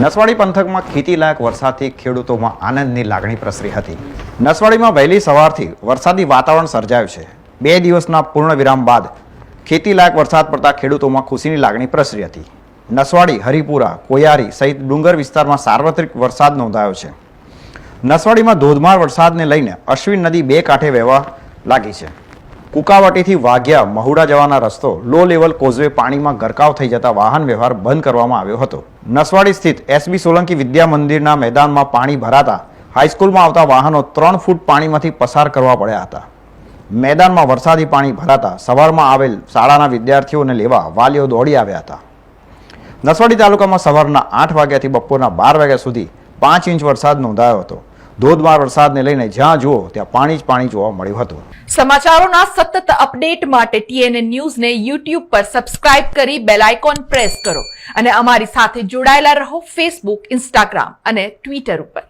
નસવાડી પંથકમાં ખેતીલાયક વરસાદથી ખેડૂતોમાં આનંદની લાગણી પ્રસરી હતી. નસવાડીમાં વહેલી સવારથી વરસાદી વાતાવરણ સર્જાયું છે. બે દિવસના પૂર્ણ વિરામ બાદ ખેતીલાયક વરસાદ પડતા ખેડૂતોમાં ખુશીની લાગણી પ્રસરી હતી. નસવાડી, હરિપુરા, કોયારી સહિત ડુંગર વિસ્તારમાં સાર્વત્રિક વરસાદ નોંધાયો છે. નસવાડીમાં ધોધમાર વરસાદને લઈને અશ્વિન નદી બે કાંઠે વહેવા લાગી છે. કુકાવટીથી વાઘ્યા મહુડા જવાના રસ્તો લો લેવલ કોઝવે પાણીમાં ગરકાવ થઈ જતા વાહન વ્યવહાર બંધ કરવામાં આવ્યો હતો. નસવાડી સ્થિત એસબી સોલંકી વિદ્યા મંદિરના મેદાનમાં પાણી ભરાતા હાઈસ્કૂલમાં આવતા વાહનો ત્રણ ફૂટ પાણીમાંથી પસાર કરવા પડ્યા હતા. મેદાનમાં વરસાદી પાણી ભરાતા સવારમાં આવેલ શાળાના વિદ્યાર્થીઓને લેવા વાલીઓ દોડી આવ્યા હતા. નસવાડી તાલુકામાં સવારના આઠ વાગ્યાથી બપોરના બાર વાગ્યા સુધી પાંચ ઇંચ વરસાદ નોંધાયો હતો. ધોધમાર વરસાદને લઈને જ્યાં જુઓ, ત્યાં પાણી જ પાણી જોવા મળ્યું હતું. સમાચારોના સતત અપડેટ માટે ટીએનએ ન્યૂઝને યુટ્યુબ પર સબસ્ક્રાઇબ કરી બેલ આઇકોન પ્રેસ કરો અને અમારી સાથે જોડાયેલા રહો ફેસબુક ઇન્સ્ટાગ્રામ અને ટ્વિટર ઉપર.